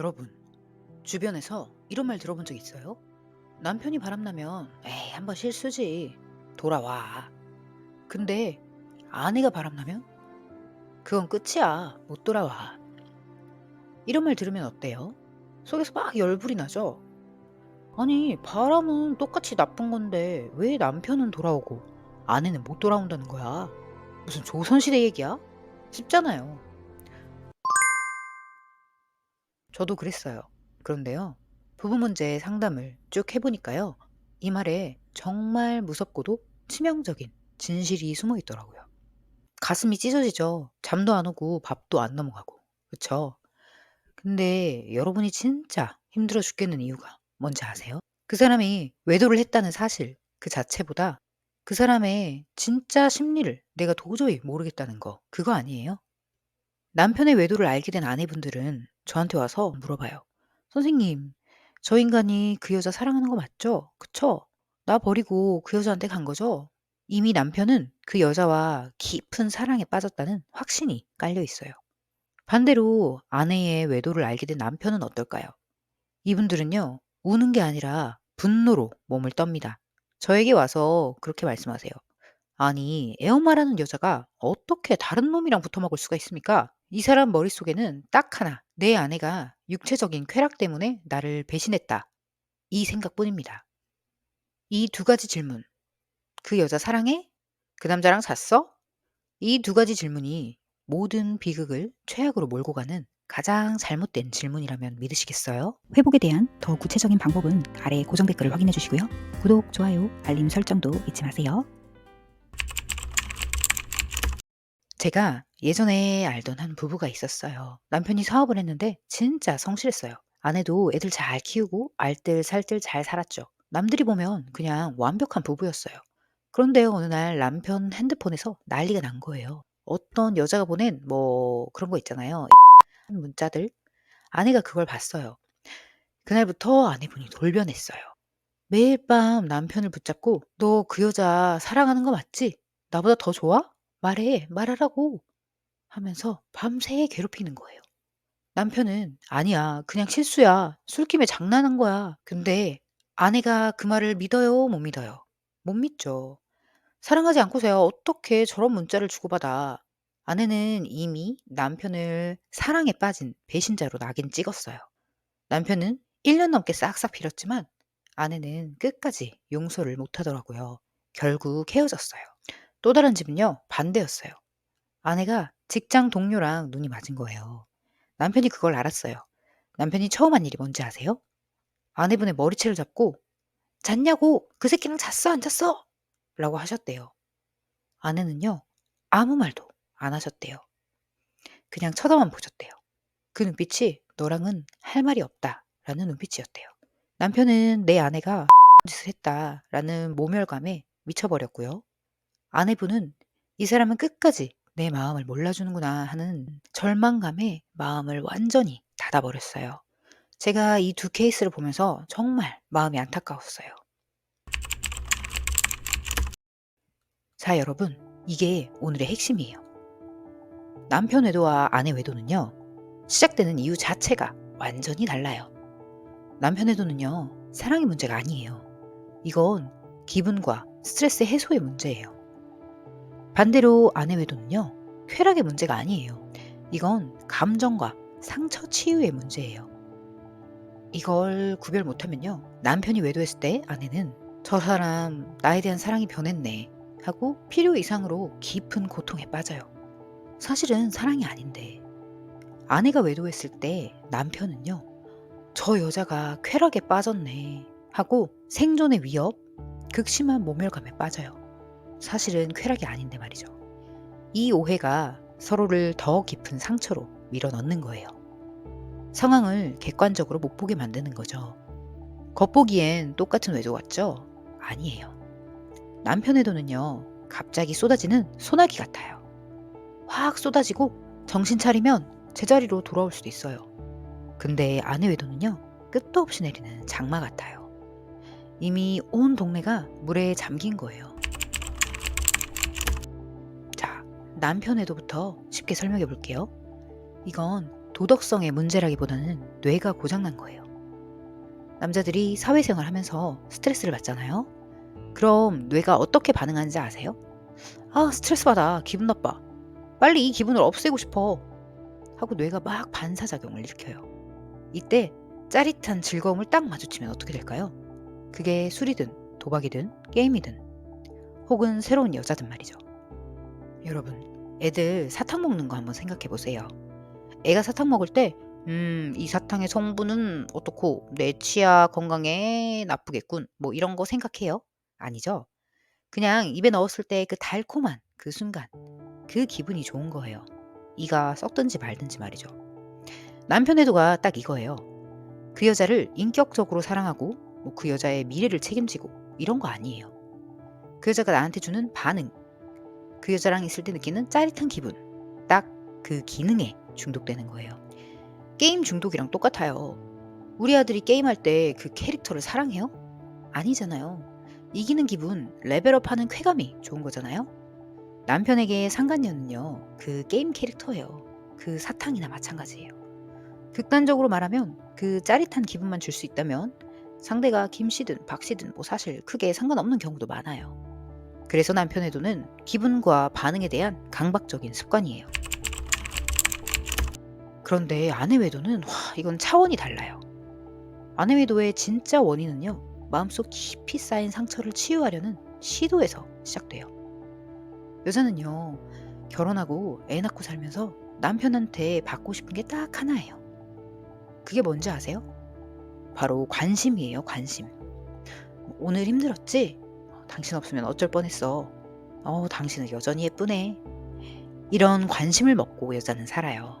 여러분, 주변에서 이런 말 들어본 적 있어요? 남편이 바람나면, 에이, 한번 실수지. 돌아와. 근데 아내가 바람나면? 그건 끝이야. 못 돌아와. 이런 말 들으면 어때요? 속에서 막 열불이 나죠? 아니, 바람은 똑같이 나쁜 건데 왜 남편은 돌아오고 아내는 못 돌아온다는 거야? 무슨 조선시대 얘기야? 쉽잖아요. 저도 그랬어요. 그런데요. 부부 문제 상담을 쭉 해보니까요. 이 말에 정말 무섭고도 치명적인 진실이 숨어 있더라고요. 가슴이 찢어지죠. 잠도 안 오고 밥도 안 넘어가고. 그쵸? 근데 여러분이 진짜 힘들어 죽겠는 이유가 뭔지 아세요? 그 사람이 외도를 했다는 사실 그 자체보다 그 사람의 진짜 심리를 내가 도저히 모르겠다는 거 그거 아니에요? 남편의 외도를 알게 된 아내분들은 저한테 와서 물어봐요. 선생님, 저 인간이 그 여자 사랑하는 거 맞죠? 그쵸? 나 버리고 그 여자한테 간 거죠? 이미 남편은 그 여자와 깊은 사랑에 빠졌다는 확신이 깔려 있어요. 반대로 아내의 외도를 알게 된 남편은 어떨까요? 이분들은요, 우는 게 아니라 분노로 몸을 떱니다. 저에게 와서 그렇게 말씀하세요. 아니, 애 엄마라는 여자가 어떻게 다른 놈이랑 붙어 먹을 수가 있습니까? 이 사람 머릿속에는 딱 하나, 내 아내가 육체적인 쾌락 때문에 나를 배신했다. 이 생각뿐입니다. 이 두 가지 질문. 그 여자 사랑해? 그 남자랑 잤어? 이 두 가지 질문이 모든 비극을 최악으로 몰고 가는 가장 잘못된 질문이라면 믿으시겠어요? 회복에 대한 더 구체적인 방법은 아래 고정 댓글을 확인해 주시고요. 구독, 좋아요, 알림 설정도 잊지 마세요. 제가 예전에 알던 한 부부가 있었어요. 남편이 사업을 했는데 진짜 성실했어요. 아내도 애들 잘 키우고 알뜰살뜰 잘 살았죠. 남들이 보면 그냥 완벽한 부부였어요. 그런데 어느 날 남편 핸드폰에서 난리가 난 거예요. 어떤 여자가 보낸 뭐 그런 거 있잖아요. 문자들. 아내가 그걸 봤어요. 그날부터 아내분이 돌변했어요. 매일 밤 남편을 붙잡고 너 그 여자 사랑하는 거 맞지? 나보다 더 좋아? 말해, 말하라고. 하면서 밤새 괴롭히는 거예요. 남편은 아니야, 그냥 실수야. 술김에 장난한 거야. 근데 아내가 그 말을 믿어요, 못 믿어요? 못 믿죠. 사랑하지 않고서야 어떻게 저런 문자를 주고받아. 아내는 이미 남편을 사랑에 빠진 배신자로 낙인 찍었어요. 남편은 1년 넘게 싹싹 빌었지만 아내는 끝까지 용서를 못 하더라고요. 결국 헤어졌어요. 또 다른 집은요, 반대였어요. 아내가 직장 동료랑 눈이 맞은 거예요. 남편이 그걸 알았어요. 남편이 처음 한 일이 뭔지 아세요? 아내분의 머리채를 잡고 잤냐고 그 새끼랑 잤어 안 잤어? 라고 하셨대요. 아내는요 아무 말도 안 하셨대요. 그냥 쳐다만 보셨대요. 그 눈빛이 너랑은 할 말이 없다 라는 눈빛이었대요. 남편은 내 아내가 짓을 했다 라는 모멸감에 미쳐 버렸고요. 아내분은 이 사람은 끝까지 내 마음을 몰라주는구나 하는 절망감에 마음을 완전히 닫아 버렸어요. 제가 이두 케이스를 보면서 정말 마음이 안타까웠어요. 자, 여러분. 이게 오늘의 핵심이에요. 남편 외도와 아내 외도는요, 시작되는 이유 자체가 완전히 달라요. 남편 외도는요, 사랑의 문제가 아니에요. 이건 기분과 스트레스 해소의 문제예요. 반대로 아내 외도는요, 쾌락의 문제가 아니에요. 이건 감정과 상처 치유의 문제예요. 이걸 구별 못하면요, 남편이 외도했을 때 아내는 저 사람 나에 대한 사랑이 변했네 하고 필요 이상으로 깊은 고통에 빠져요. 사실은 사랑이 아닌데 아내가 외도했을 때 남편은요, 저 여자가 쾌락에 빠졌네 하고 생존의 위협, 극심한 모멸감에 빠져요. 사실은 쾌락이 아닌데 말이죠. 이 오해가 서로를 더 깊은 상처로 밀어넣는 거예요. 상황을 객관적으로 못 보게 만드는 거죠. 겉보기엔 똑같은 외도 같죠? 아니에요. 남편의 돈은요, 갑자기 쏟아지는 소나기 같아요. 확 쏟아지고 정신 차리면 제자리로 돌아올 수도 있어요. 근데 아내 외도는요, 끝도 없이 내리는 장마 같아요. 이미 온 동네가 물에 잠긴 거예요. 남편 외도부터 쉽게 설명해 볼게요. 이건 도덕성의 문제라기보다는 뇌가 고장난 거예요. 남자들이 사회생활 하면서 스트레스를 받잖아요. 그럼 뇌가 어떻게 반응하는지 아세요? 아, 스트레스 받아. 기분 나빠. 빨리 이 기분을 없애고 싶어. 하고 뇌가 막 반사작용을 일으켜요. 이때 짜릿한 즐거움을 딱 마주치면 어떻게 될까요? 그게 술이든 도박이든 게임이든 혹은 새로운 여자든 말이죠. 여러분, 애들 사탕 먹는 거 한번 생각해 보세요. 애가 사탕 먹을 때, 음, 이 사탕의 성분은 어떻고, 내 치아 건강에 나쁘겠군. 뭐 이런 거 생각해요? 아니죠? 그냥 입에 넣었을 때 그 달콤한 그 순간, 그 기분이 좋은 거예요. 이가 썩든지 말든지 말이죠. 남편 애도가 딱 이거예요. 그 여자를 인격적으로 사랑하고, 뭐 그 여자의 미래를 책임지고, 이런 거 아니에요. 그 여자가 나한테 주는 반응, 그 여자랑 있을 때 느끼는 짜릿한 기분, 딱 그 기능에 중독되는 거예요. 게임 중독이랑 똑같아요. 우리 아들이 게임할 때 그 캐릭터를 사랑해요? 아니잖아요. 이기는 기분, 레벨업 하는 쾌감이 좋은 거잖아요. 남편에게 상간녀는요, 그 게임 캐릭터예요. 그 사탕이나 마찬가지예요. 극단적으로 말하면 그 짜릿한 기분만 줄 수 있다면 상대가 김 씨든 박 씨든 뭐 사실 크게 상관없는 경우도 많아요. 그래서 남편 애도는 기분과 반응에 대한 강박적인 습관이에요. 그런데 아내 외도는 와 이건 차원이 달라요. 아내 외도의 진짜 원인은요. 마음속 깊이 쌓인 상처를 치유하려는 시도에서 시작돼요. 여자는요. 결혼하고 애 낳고 살면서 남편한테 받고 싶은 게 딱 하나예요. 그게 뭔지 아세요? 바로 관심이에요, 관심. 오늘 힘들었지? 당신 없으면 어쩔 뻔했어. 어, 당신은 여전히 예쁘네. 이런 관심을 먹고 여자는 살아요.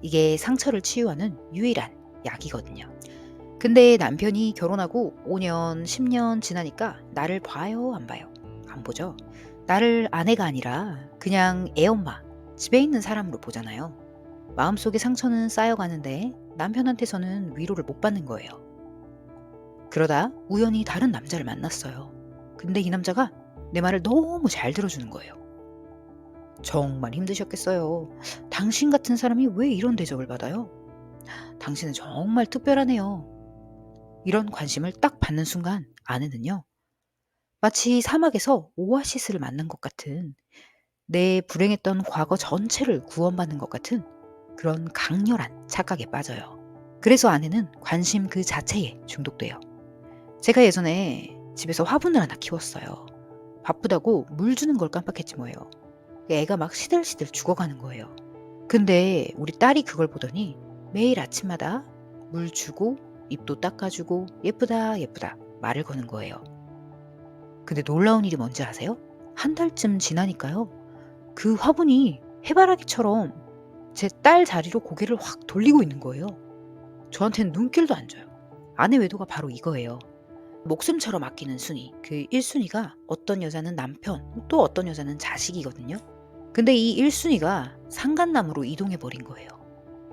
이게 상처를 치유하는 유일한 약이거든요. 근데 남편이 결혼하고 5년, 10년 지나니까 나를 봐요, 안 봐요? 안 보죠. 나를 아내가 아니라 그냥 애엄마, 집에 있는 사람으로 보잖아요. 마음속의 상처는 쌓여가는데 남편한테서는 위로를 못 받는 거예요. 그러다 우연히 다른 남자를 만났어요. 근데 이 남자가 내 말을 너무 잘 들어주는 거예요. 정말 힘드셨겠어요. 당신 같은 사람이 왜 이런 대접을 받아요? 당신은 정말 특별하네요. 이런 관심을 딱 받는 순간 아내는요. 마치 사막에서 오아시스를 만난 것 같은 내 불행했던 과거 전체를 구원받는 것 같은 그런 강렬한 착각에 빠져요. 그래서 아내는 관심 그 자체에 중독돼요. 제가 예전에 집에서 화분을 하나 키웠어요. 바쁘다고 물 주는 걸 깜빡했지 뭐예요. 애가 막 시들시들 죽어가는 거예요. 근데 우리 딸이 그걸 보더니 매일 아침마다 물 주고 입도 닦아주고 예쁘다 예쁘다 말을 거는 거예요. 근데 놀라운 일이 뭔지 아세요? 한 달쯤 지나니까요. 그 화분이 해바라기처럼 제 딸 자리로 고개를 확 돌리고 있는 거예요. 저한테는 눈길도 안 줘요. 아내 외도가 바로 이거예요. 목숨처럼 아끼는 순위. 그 1순위가 어떤 여자는 남편, 또 어떤 여자는 자식이거든요. 근데 이 1순위가 상간남으로 이동해버린 거예요.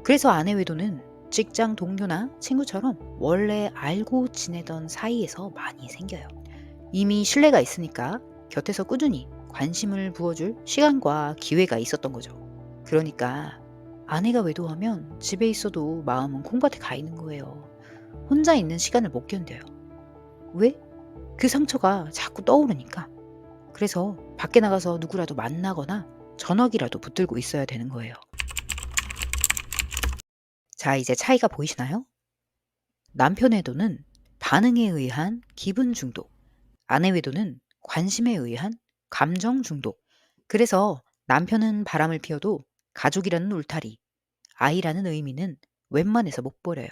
그래서 아내 외도는 직장 동료나 친구처럼 원래 알고 지내던 사이에서 많이 생겨요. 이미 신뢰가 있으니까 곁에서 꾸준히 관심을 부어줄 시간과 기회가 있었던 거죠. 그러니까 아내가 외도하면 집에 있어도 마음은 콩밭에 가 있는 거예요. 혼자 있는 시간을 못 견뎌요. 왜? 그 상처가 자꾸 떠오르니까. 그래서 밖에 나가서 누구라도 만나거나 전화기라도 붙들고 있어야 되는 거예요. 자, 이제 차이가 보이시나요? 남편 외도는 반응에 의한 기분 중독, 아내 외도는 관심에 의한 감정 중독. 그래서 남편은 바람을 피워도 가족이라는 울타리, 아이라는 의미는 웬만해서 못 버려요.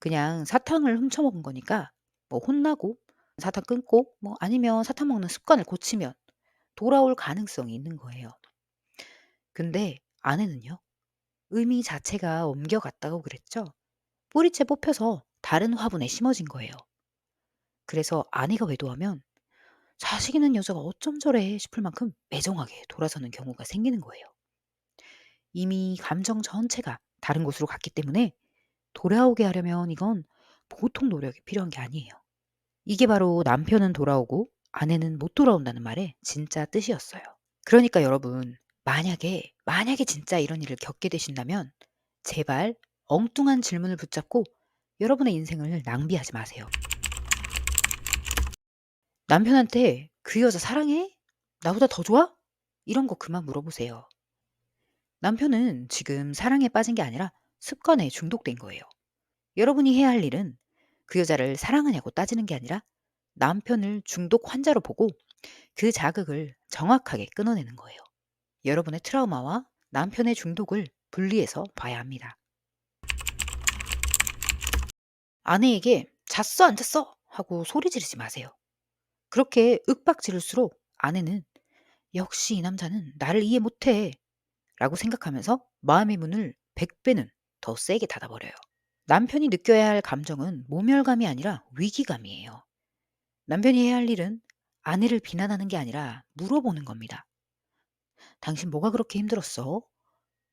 그냥 사탕을 훔쳐먹은 거니까 뭐 혼나고 사탕 끊고 뭐 아니면 사탕 먹는 습관을 고치면 돌아올 가능성이 있는 거예요. 근데 아내는요? 의미 자체가 옮겨갔다고 그랬죠? 뿌리채 뽑혀서 다른 화분에 심어진 거예요. 그래서 아내가 외도하면 자식 있는 여자가 어쩜 저래 싶을 만큼 매정하게 돌아서는 경우가 생기는 거예요. 이미 감정 전체가 다른 곳으로 갔기 때문에 돌아오게 하려면 이건 보통 노력이 필요한 게 아니에요. 이게 바로 남편은 돌아오고 아내는 못 돌아온다는 말의 진짜 뜻이었어요. 그러니까 여러분, 만약에, 만약에 진짜 이런 일을 겪게 되신다면 제발 엉뚱한 질문을 붙잡고 여러분의 인생을 낭비하지 마세요. 남편한테 그 여자 사랑해? 나보다 더 좋아? 이런 거 그만 물어보세요. 남편은 지금 사랑에 빠진 게 아니라 습관에 중독된 거예요. 여러분이 해야 할 일은 그 여자를 사랑하냐고 따지는 게 아니라 남편을 중독 환자로 보고 그 자극을 정확하게 끊어내는 거예요. 여러분의 트라우마와 남편의 중독을 분리해서 봐야 합니다. 아내에게 잤어 안 잤어 하고 소리 지르지 마세요. 그렇게 윽박 지를수록 아내는 역시 이 남자는 나를 이해 못해 라고 생각하면서 마음의 문을 100배는 더 세게 닫아버려요. 남편이 느껴야 할 감정은 모멸감이 아니라 위기감이에요. 남편이 해야 할 일은 아내를 비난하는 게 아니라 물어보는 겁니다. 당신 뭐가 그렇게 힘들었어?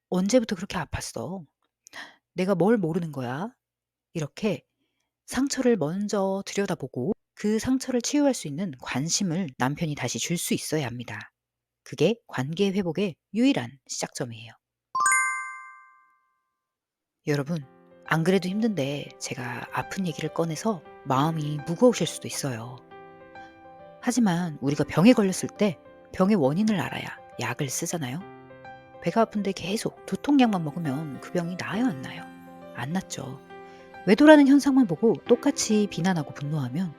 언제부터 그렇게 아팠어? 내가 뭘 모르는 거야? 이렇게 상처를 먼저 들여다보고 그 상처를 치유할 수 있는 관심을 남편이 다시 줄 수 있어야 합니다. 그게 관계 회복의 유일한 시작점이에요. 여러분, 안 그래도 힘든데 제가 아픈 얘기를 꺼내서 마음이 무거우실 수도 있어요. 하지만 우리가 병에 걸렸을 때 병의 원인을 알아야 약을 쓰잖아요. 배가 아픈데 계속 두통약만 먹으면 그 병이 나아요, 안 나요? 안 낫죠. 외도라는 현상만 보고 똑같이 비난하고 분노하면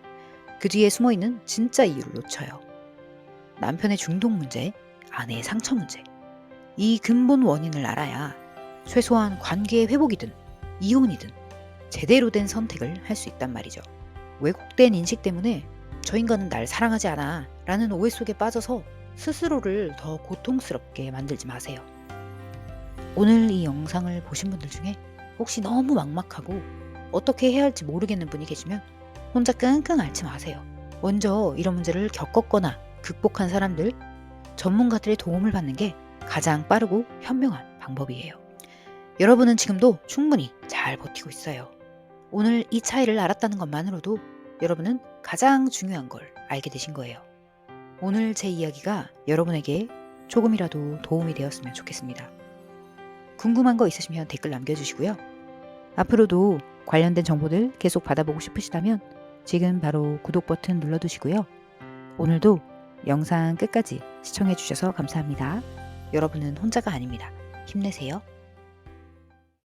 그 뒤에 숨어 있는 진짜 이유를 놓쳐요. 남편의 중독 문제, 아내의 상처 문제. 이 근본 원인을 알아야 최소한 관계의 회복이든 이혼이든 제대로 된 선택을 할 수 있단 말이죠. 왜곡된 인식 때문에 저 인간은 날 사랑하지 않아 라는 오해 속에 빠져서 스스로를 더 고통스럽게 만들지 마세요. 오늘 이 영상을 보신 분들 중에 혹시 너무 막막하고 어떻게 해야 할지 모르겠는 분이 계시면 혼자 끙끙 앓지 마세요. 먼저 이런 문제를 겪었거나 극복한 사람들, 전문가들의 도움을 받는 게 가장 빠르고 현명한 방법이에요. 여러분은 지금도 충분히 잘 버티고 있어요. 오늘 이 차이를 알았다는 것만으로도 여러분은 가장 중요한 걸 알게 되신 거예요. 오늘 제 이야기가 여러분에게 조금이라도 도움이 되었으면 좋겠습니다. 궁금한 거 있으시면 댓글 남겨주시고요. 앞으로도 관련된 정보들 계속 받아보고 싶으시다면 지금 바로 구독 버튼 눌러두시고요. 오늘도 영상 끝까지 시청해주셔서 감사합니다. 여러분은 혼자가 아닙니다. 힘내세요.